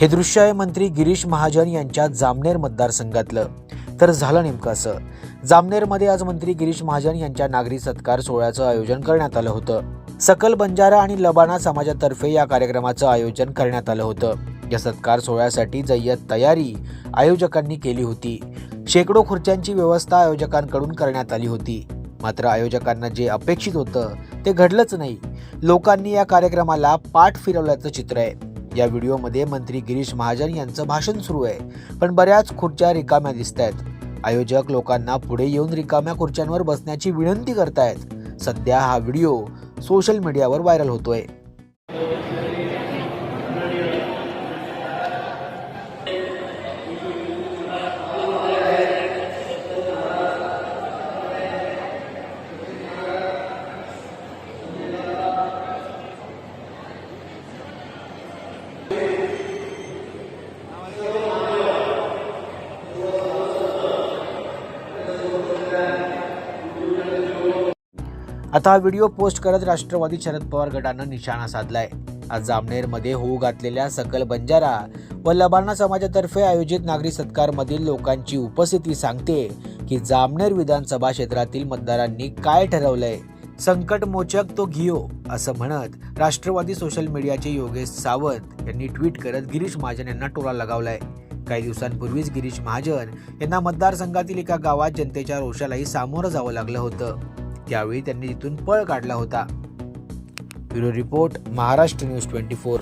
हे दृश्य आहे मंत्री गिरीश महाजन यांच्या जामनेर मतदारसंघातलं. तर झालं नेमकं असं. जामनेरमध्ये आज मंत्री गिरीश महाजन यांच्या नागरी सत्कार सोहळ्याचं आयोजन करण्यात आलं होतं. सकल बंजारा आणि लबाणा समाजातर्फे या कार्यक्रमाचं आयोजन करण्यात आलं होतं. या सत्कार सोहळ्यासाठी जय्यत तयारी आयोजकांनी केली होती. शेकडो खुर्च्यांची व्यवस्था आयोजकांकडून करण्यात आली होती. मात्र आयोजकांना जे अपेक्षित होतं ते घडलंच नाही. लोकांनी या कार्यक्रमाला पाठ फिरवल्याचं चित्र आहे. या व्हिडिओमध्ये मंत्री गिरीश महाजन यांचं भाषण सुरू आहे. पण बऱ्याच खुर्च्या रिकाम्या दिसत आहेत आयोजक लोकांना पुढे येऊन रिकाम्या खुर्च्यांवर बसण्याची विनंती करतायत. सध्या हा व्हिडिओ सोशल मीडियावर व्हायरल होतोय. आता हा व्हिडिओ पोस्ट करत राष्ट्रवादी शरद पवार गटानं निशाणा साधलाय. आज जामनेरमध्ये होऊ घातलेल्या सकल बंजारा व लबाना समाजातर्फे आयोजित नागरी सत्कारमधील लोकांची उपस्थिती सांगते की जामनेर विधानसभा क्षेत्रातील मतदारांनी काय ठरवलंय. संकट मोचक तो घियो असं म्हणत राष्ट्रवादी सोशल मीडियाचे योगेश सावंत यांनी ट्विट करत गिरीश महाजन यांना टोला लगावलाय. काही दिवसांपूर्वीच गिरीश महाजन यांना मतदारसंघातील एका गावात जनतेच्या रोषालाही सामोरं जावं लागलं होतं. त्यावेळी त्यांनी तिथून पळ काढला होता. Bureau report Maharashtra news twenty four.